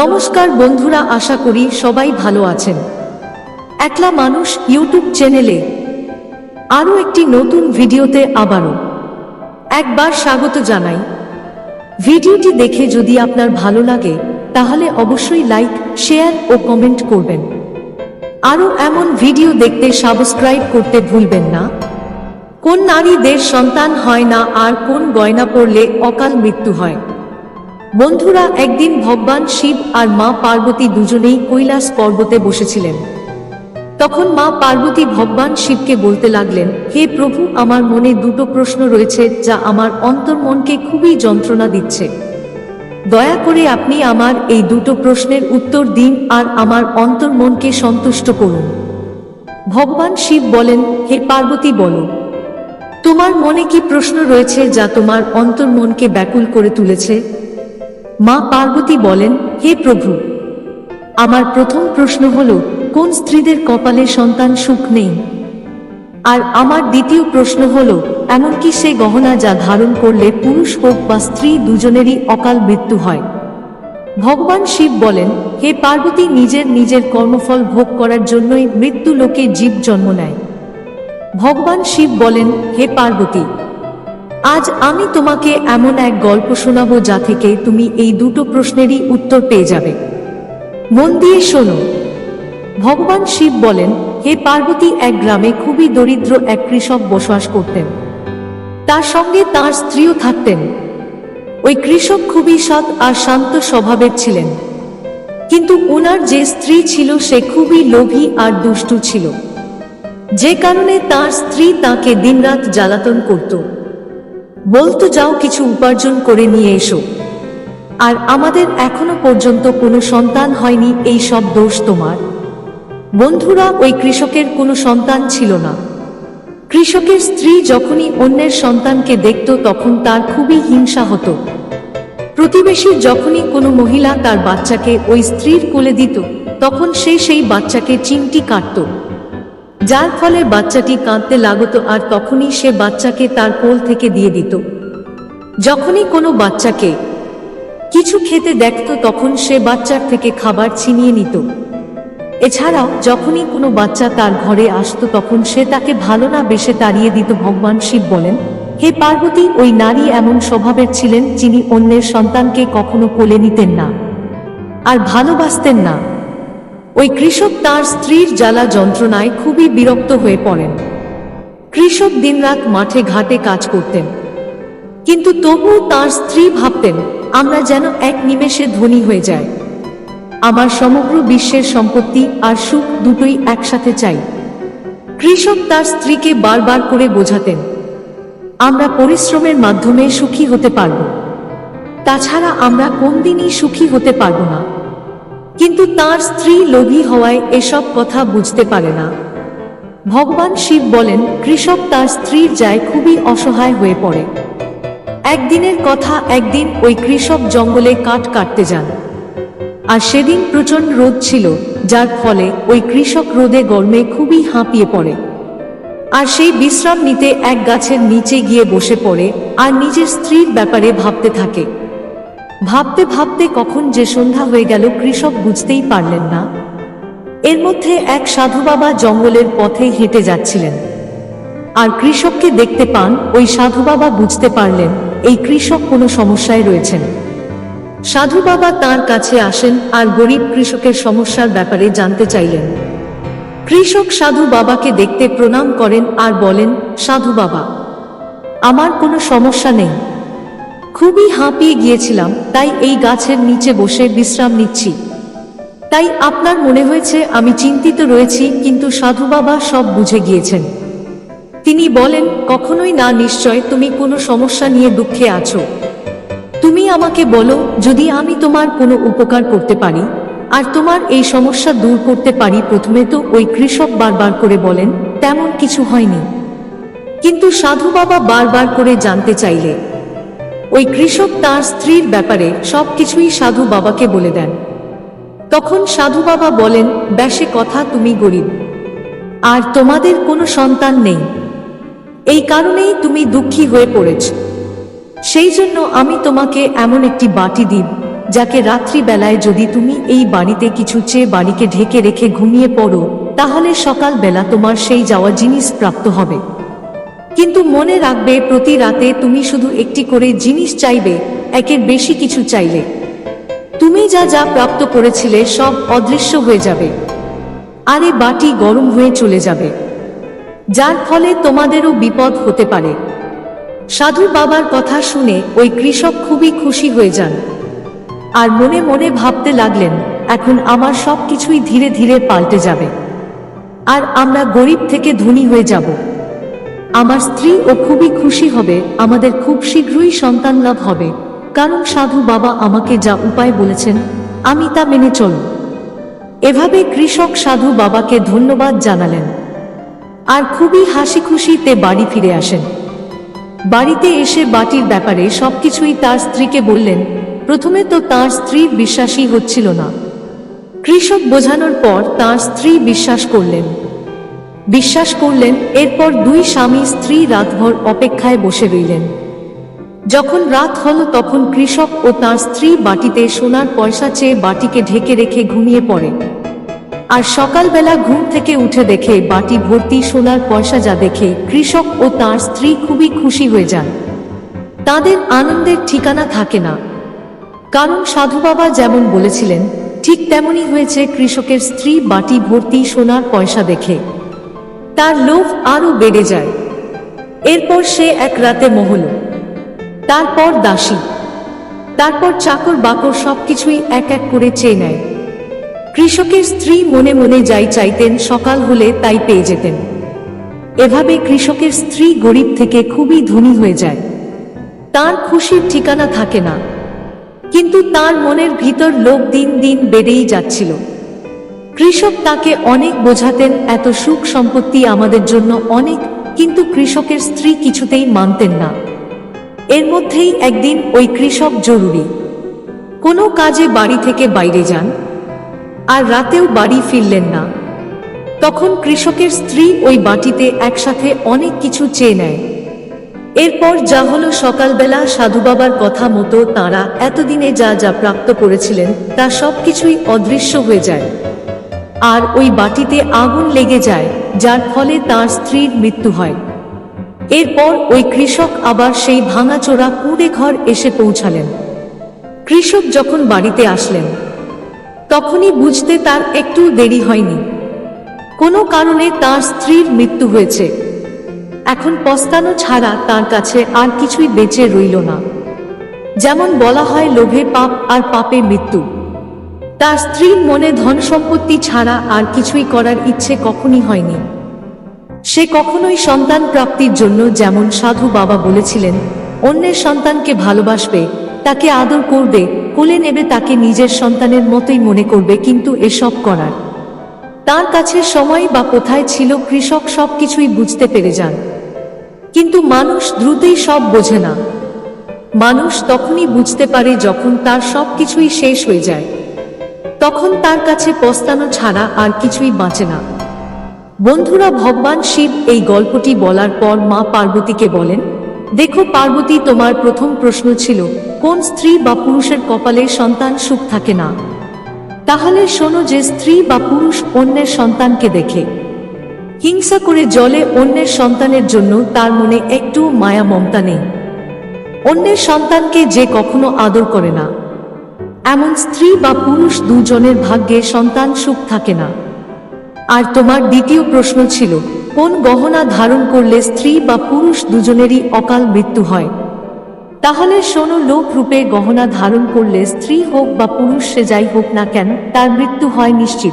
নমস্কার বন্ধুরা, আশা করি সবাই ভালো আছেন। একলা মানুষ ইউটিউব চ্যানেলে আরও একটি নতুন ভিডিওতে আবারও একবার স্বাগত জানাই। ভিডিওটি দেখে যদি আপনার ভালো লাগে, তাহলে অবশ্যই লাইক, শেয়ার ও কমেন্ট করবেন। আরও এমন ভিডিও দেখতে সাবস্ক্রাইব করতে ভুলবেন না। কোন নারীদের সন্তান হয় না আর কোন গয়না পরলে অকাল মৃত্যু হয়? বন্ধুরা, একদিন ভগবান শিব আর মা পার্বতী দুজনেই কৈলাস পর্বতে বসেছিলেন। তখন মা পার্বতী ভগবান শিবকে বলতে লাগলেন, হে প্রভু, আমার মনে দুটো প্রশ্ন রয়েছে যা আমার অন্তর্মনকে খুবই যন্ত্রণা দিচ্ছে। দয়া করে আপনি আমার এই দুটো প্রশ্নের উত্তর দিন আর আমার অন্তর্মনকে সন্তুষ্ট করুন। ভগবান শিব বলেন, হে পার্বতী, বলো, তোমার মনে কি প্রশ্ন রয়েছে যা তোমার অন্তর্মনকে ব্যাকুল করে তুলেছে? মা পার্বতী বলেন, হে প্রভু, আমার প্রথম প্রশ্ন হল, কোন স্ত্রীদের কপালে সন্তান সুখ নেই? আর আমার দ্বিতীয় প্রশ্ন হল, এমনকি সে গহনা যা ধারণ করলে পুরুষ হোক বা স্ত্রী দুজনেরই অকাল মৃত্যু হয়। ভগবান শিব বলেন, হে পার্বতী, নিজের নিজের কর্মফল ভোগ করার জন্যই মৃত্যু লোকে জীব জন্ম নেয়। ভগবান শিব বলেন, হে পার্বতী আজ আমি তোমাকে এমন এক গল্প শোনাবো যা থেকে তুমি এই দুটো প্রশ্নেরই উত্তর পেয়ে যাবে। মন দিয়ে শোনো। ভগবান শিব বলেন, হে পার্বতী, এক গ্রামে খুবই দরিদ্র এক কৃষক বসবাস করতেন। তার সঙ্গে তার স্ত্রীও থাকতেন। ওই কৃষক খুবই সৎ আর শান্ত স্বভাবের ছিলেন। কিন্তু ওনার যে স্ত্রী ছিল, সে খুবই লোভী আর দুষ্টু ছিল। যে কারণে তার স্ত্রী তাকে দিনরাত জ্বালাতন করত। বলতো, যাও কিছু উপার্জন করে নিয়ে এসো। আর আমাদের এখনও পর্যন্ত কোনো সন্তান হয়নি, এই সব দোষ তোমার। বন্ধুরা, ওই কৃষকের কোনো সন্তান ছিল না। কৃষকের স্ত্রী যখনই অন্যের সন্তানকে দেখত, তখন তার খুবই হিংসা হতো। প্রতিবেশীর যখনই কোনো মহিলা তার বাচ্চাকে ওই স্ত্রীর কোলে দিত, তখন সে সেই বাচ্চাকে চিমটি কাটত। যার ফলে বাচ্চাটি কাঁদতে লাগতো আর তখনই সে বাচ্চাকে তার কোল থেকে দিয়ে দিত। যখনই কোনো বাচ্চাকে কিছু খেতে দেখত, তখন সে বাচ্চার থেকে খাবার ছিনিয়ে নিত। এছাড়াও যখনই কোনো বাচ্চা তার ঘরে আসত, তখন সে তাকে ভালো না বেশে তাড়িয়ে দিত। ভগবান শিব বলেন, হে পার্বতী, ওই নারী এমন স্বভাবের ছিলেন যিনি অন্যের সন্তানকে কখনো কোলে নিতেন না আর ভালোবাসতেন না। ওই কৃষক তার স্ত্রীর জ্বালা যন্ত্রণায় খুবই বিরক্ত হয়ে পড়েন। কৃষক দিনরাত মাঠে ঘাটে কাজ করতেন। কিন্তু তবুও তার স্ত্রী ভাবতেন, আমরা যেন এক নিমেষে ধনী হয়ে যায় আমার সমগ্র বিশ্বের সম্পত্তি আর সুখ দুটোই একসাথে চাই। কৃষক তার স্ত্রীকে বারবার করে বোঝাতেন, আমরা পরিশ্রমের মাধ্যমে সুখী হতে পারব। তাছাড়া আমরা কোনদিনই সুখী হতে পারব না। কিন্তু তার স্ত্রী লোভী হওয়ায় এসব কথা বুঝতে পারে না। ভগবান শিব বলেন, কৃষক তার স্ত্রীর যায় খুবই অসহায় হয়ে পড়ে। একদিনের কথা একদিন ওই কৃষক জঙ্গলে কাঠ কাটতে যান। আর সেদিন প্রচণ্ড রোদ ছিল, যার ফলে ওই কৃষক রোদে গরমে খুবই হাঁপিয়ে পড়ে। আর সেই বিশ্রাম নিতে এক গাছের নিচে গিয়ে বসে পড়ে, আর নিজের স্ত্রীর ব্যাপারে ভাবতে থাকে। ভাবতে ভাবতে কখন যে সন্ধ্যা হয়ে গেল, কৃষক বুঝতেই পারলেন না। এর মধ্যে এক সাধু বাবা জঙ্গলের পথে হেঁটে যাচ্ছিলেন। আর কৃষককে দেখতে পান, ওই সাধু বাবা বুঝতে পারলেন, এই কৃষক কোনো সমস্যায় রয়েছেন। সাধু বাবা তার কাছে আসেন আর গরিব কৃষকের সমস্যার ব্যাপারে জানতে চাইলেন। কৃষক সাধু বাবাকে দেখতে প্রণাম করেন আর বলেন, সাধু বাবা, আমার কোনো সমস্যা নেই খুবই হাঁপিয়ে গিয়েছিলাম, তাই এই গাছের নিচে বসে বিশ্রাম নিচ্ছি। তাই আপনার মনে হয়েছে আমি চিন্তিত রয়েছি, কিন্তু সাধু বাবা সব বুঝে গিয়েছেন। তিনি বলেন, কখনোই না, নিশ্চয় তুমি কোনো সমস্যা নিয়ে দুঃখে আছো। তুমি আমাকে বলো, যদি আমি তোমার কোনো উপকার করতে পারি, আর তোমার এই সমস্যা দূর করতে পারি প্রথমে তো ওই কৃষক বারবার করে বলেন, তেমন কিছু হয়নি। কিন্তু সাধু বাবা বারবার করে জানতে চাইলে ওই কৃষক তার স্ত্রীর ব্যাপারে সবকিছুই সাধু বাবাকে বলে দেন। তখন সাধু বাবা বলেন, ব্যাসে কথা, তুমি গরিব। আর তোমাদের কোনো সন্তান নেই। এই কারণেই তুমি দুঃখী হয়ে পড়েছ। সেই জন্য আমি তোমাকে এমন একটি বাটি দিব যাকে রাত্রিবেলায় যদি তুমি এই বাড়িতে কিছু চেয়ে বাড়িকে ঢেকে রেখে ঘুমিয়ে পড়ো, তাহলে সকালবেলা তোমার সেই যাওয়া জিনিস প্রাপ্ত হবে। কিন্তু মনে রাখবে, প্রতি রাতে তুমি শুধু একটি করে জিনিস চাইবে, একের বেশি কিছু চাইলে। তুমি যা যা প্রাপ্ত করেছিলে, সব অদৃশ্য হয়ে যাবে। আরে বাটি গরম হয়ে চলে যাবে। যার ফলে তোমাদেরও বিপদ হতে পারে। সাধু বাবার কথা শুনে ওই কৃষক খুবই খুশি হয়ে যান। আর মনে মনে ভাবতে লাগলেন, এখন আমার সব কিছুই ধীরে ধীরে পাল্টে যাবে। আর আমরা গরিব থেকে ধনী হয়ে যাব। আমার স্ত্রী ও খুবই খুশি হবে, আমাদের খুব শীঘ্রই সন্তান লাভ হবে। কারণ সাধু বাবা আমাকে যা উপায় বলেছেন, আমি তা মেনে চলব। এভাবে কৃষক সাধু বাবাকে ধন্যবাদ জানালেন। আর খুবই হাসি খুশিতে বাড়ি ফিরে আসেন। বাড়িতে এসে বাটির ব্যাপারে সবকিছুই তার স্ত্রীকে বললেন, প্রথমে তো তার স্ত্রী বিশ্বাসই হচ্ছিল না। কৃষক বোঝানোর পর তার স্ত্রী বিশ্বাস করলেন। বিশ্বাস করলেন, এরপর দুই স্বামী স্ত্রী রাতভর অপেক্ষায় বসে রইলেন। যখন রাত হল, তখন কৃষক ও তার স্ত্রী বাটিতে সোনার পয়সা চেয়ে বাটিকে ঢেকে রেখে ঘুমিয়ে পড়ে আর সকালবেলা ঘুম থেকে উঠে দেখে বাটি ভর্তি সোনার পয়সা যা দেখে কৃষক ও তার স্ত্রী খুবই খুশি হয়ে যান। তাদের আনন্দের ঠিকানা থাকে না। কারণ সাধু বাবা যেমন বলেছিলেন, ঠিক তেমনই হয়েছে কৃষকের স্ত্রী বাটি ভর্তি সোনার পয়সা দেখে। তার লোভ আরও বেড়ে যায়। এরপর সে এক রাতে মহল। তারপর দাসী। তারপর চাকর বাকর সবকিছুই এক এক করে চেয়ে নেয়। কৃষকের স্ত্রী মনে মনে যাই চাইতেন, সকাল হলে তাই পেয়ে যেতেন। এভাবে কৃষকের স্ত্রী গরিব থেকে খুবই ধনী হয়ে যায়। তার খুশির ঠিকানা থাকে না। কিন্তু তার মনের ভিতর লোভ দিন দিন বেড়েই যাচ্ছিল। কৃষক তাকে অনেক বোঝাতেন, এত সুখ সম্পত্তি আমাদের জন্য অনেক, কিন্তু কৃষকের স্ত্রী কিছুতেই মানতেন না। এর মধ্যেই একদিন ওই কৃষক জরুরি। কোনো কাজে বাড়ি থেকে বাইরে যান, আর রাতেও বাড়ি ফিরলেন না। তখন কৃষকের স্ত্রী ওই বাটিতে একসাথে অনেক কিছু চেয়ে নেয়। এরপর যা হলো সকালবেলা সাধু বাবার কথা মতো তাঁরা এতদিনে যা যা প্রাপ্ত করেছিলেন, তা সব কিছুই অদৃশ্য হয়ে যায়। আর ওই বাটিতে আগুন লেগে যায়, যার ফলে তার স্ত্রীর মৃত্যু হয়। এরপর ওই কৃষক আবার সেই ভাঙাচোরা কুঁড়ে ঘর এসে পৌঁছালেন। কৃষক যখন বাড়িতে আসলেন, তখনই বুঝতে তার একটু দেরি হয়নি। কোনো কারণে তার স্ত্রীর মৃত্যু হয়েছে। এখন পস্তানো ছাড়া তার কাছে আর কিছুই বেঁচে রইল না। যেমন বলা হয়, লোভে পাপ আর পাপে মৃত্যু। তার স্ত্রীর মনে ধন সম্পত্তি ছাড়া আর কিছুই করার ইচ্ছে কখনই হয়নি। সে কখনোই সন্তান প্রাপ্তির জন্য যেমন সাধু বাবা বলেছিলেন, অন্যের সন্তানকে ভালোবাসবে, তাকে আদর করবে, কোলে নেবে তাকে নিজের সন্তানের মতোই মনে করবে, কিন্তু এসব করার। তার কাছে সময় বা কোথায় ছিল কৃষক সব কিছুই বুঝতে পেরে যান। কিন্তু মানুষ দ্রুতই সব বোঝে না। মানুষ তখনই বুঝতে পারে যখন তার সব কিছুই শেষ হয়ে যায়। তখন তার কাছে পস্তানো ছাড়া আর কিছুই বাঁচে না। বন্ধুরা, ভগবান শিব এই গল্পটি বলার পর মা পার্বতীকে বলেন, দেখো পার্বতী, তোমার প্রথম প্রশ্ন ছিল, কোন স্ত্রী বা পুরুষের কপালে সন্তান সুখ থাকে না? তাহলে শোনো যে স্ত্রী বা পুরুষ অন্যের সন্তানকে দেখে। হিংসা করে জলে অন্যের সন্তানের জন্য তার মনে একটু মায়া মমতা নেই। অন্যের সন্তানকে যে কখনো আদর করে না। এমন স্ত্রী বা পুরুষ দুজনের ভাগ্যে সন্তান সুখ থাকে না। আর তোমার দ্বিতীয় প্রশ্ন ছিল, কোন গহনা ধারণ করলে স্ত্রী বা পুরুষ দুজনেরই অকাল মৃত্যু হয়? তাহলে শোনো, লোক রূপে গহনা ধারণ করলে স্ত্রী হোক বা পুরুষ সে যাই হোক না কেন, তার মৃত্যু হয় নিশ্চিত।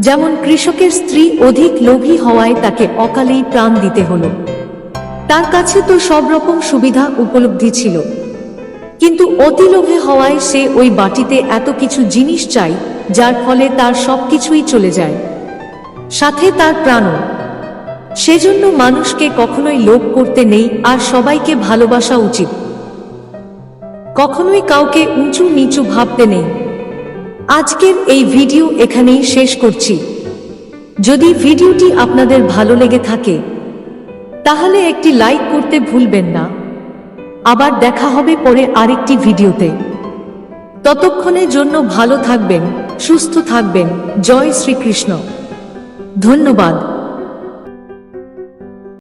যেমন কৃষকের স্ত্রী অধিক লোভী হওয়ায় তাকে অকালেই প্রাণ দিতে হলো। তার কাছে তো সব রকম সুবিধা উপলব্ধি ছিল। কিন্তু অতি লোভে হওয়ায় সে ওই বাটিতে এত কিছু জিনিস চাই যার ফলে তার সবকিছুই চলে যায়। সাথে তার প্রাণও। সেজন্য মানুষকে কখনোই লোভ করতে নেই আর সবাইকে ভালোবাসা উচিত। কখনোই কাউকে উঁচু নিচু ভাবতে নেই। আজকের এই ভিডিও এখানেই শেষ করছি। যদি ভিডিওটি আপনাদের ভালো লেগে থাকে, তাহলে একটি লাইক করতে ভুলবেন না। আবার দেখা হবে পরে আরেকটি ভিডিওতে। ততক্ষণের জন্য ভালো থাকবেন, সুস্থ থাকবেন। জয় শ্রীকৃষ্ণ। ধন্যবাদ।